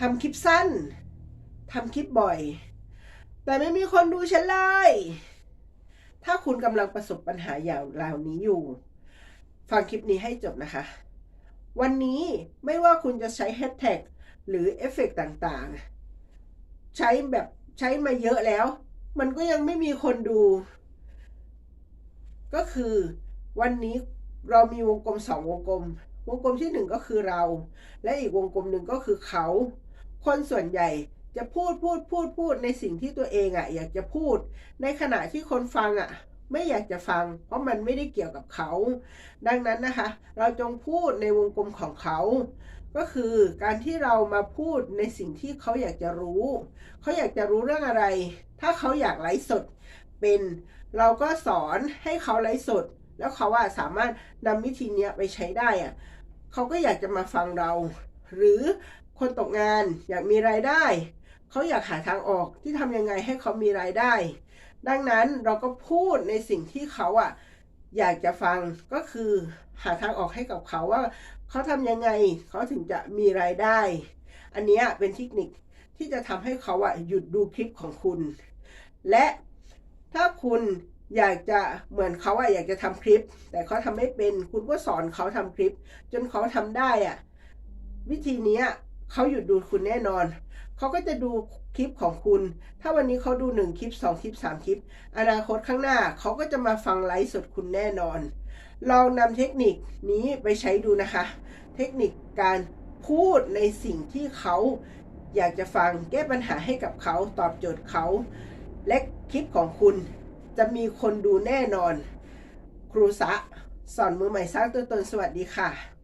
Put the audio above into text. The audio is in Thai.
ทำคลิปสั้นทำคลิปบ่อย แต่ไม่มีคนดูฉันเลย ถ้าคุณกำลังประสบปัญหาอย่างเหล่านี้อยู่ ฟังคลิปนี้ให้จบนะคะ วันนี้ไม่ว่าคุณจะใช้แฮชแท็กหรือเอฟเฟกต์ต่างๆ ใช้แบบใช้มาเยอะแล้ว มันก็ยังไม่มีคนดู ก็คือวันนี้เรามีวงกลมสองวงกลม วงกลมที่หนึ่งก็คือเรา และอีกวงกลมหนึ่งก็คือเขา คนส่วนใหญ่จะพูดพูดพูดพูดในสิ่งที่ตัวเองอะ อยากจะพูด ในขณะที่คนฟังอะ ไม่อยากจะฟัง เพราะมันไม่ได้เกี่ยวกับเขา ดังนั้นนะคะ เราจงพูดในวงกลมของเขา ก็คือการที่เรามาพูดในสิ่งที่เขาอยากจะรู้ เขาอยากจะรู้เรื่องอะไร ถ้าเขาอยากไลฟ์สดเป็น เราก็สอนให้เขาไลฟ์สด แล้วเขาว่าสามารถนำวิธีเนี้ยไปใช้ได้อะเขาก็อยากจะมาฟังเรา หรือคนตกงานอยากมีรายได้ เขาอยากหาทางออกที่ทำยังไงให้เขามีรายได้ ดังนั้นเราก็พูดในสิ่งที่เขาอะอยากจะฟังก็คือหาทางออกให้กับเขาว่า เขาทำยังไงเขาถึงจะมีรายได้ อันนี้เป็นเทคนิคที่จะทำให้เขาอะหยุดดูคลิปของคุณ และถ้าคุณ อยากจะเหมือนเขาอะอยากจะทำคลิป แต่เขาทำไม่เป็น คุณก็สอนเขาทำคลิป จนเขาทำได้อะวิธีนี้เขาหยุดดูคุณแน่นอน เขาก็จะดูคลิปของคุณ ถ้าวันนี้เขาดูหนึ่งคลิปสองคลิปสามคลิป อนาคตข้างหน้าเขาก็จะมาฟังไลฟ์สดคุณแน่นอน ลองนำเทคนิคนี้ไปใช้ดูนะคะ เทคนิคการพูดในสิ่งที่เขาอยากจะฟังแก้ปัญหาให้กับเขาตอบโจทย์เขา และคลิปของคุณ จะมีคนดูแน่นอน ครูสะสอนมือใหม่สร้างตัวตนสวัสดีค่ะ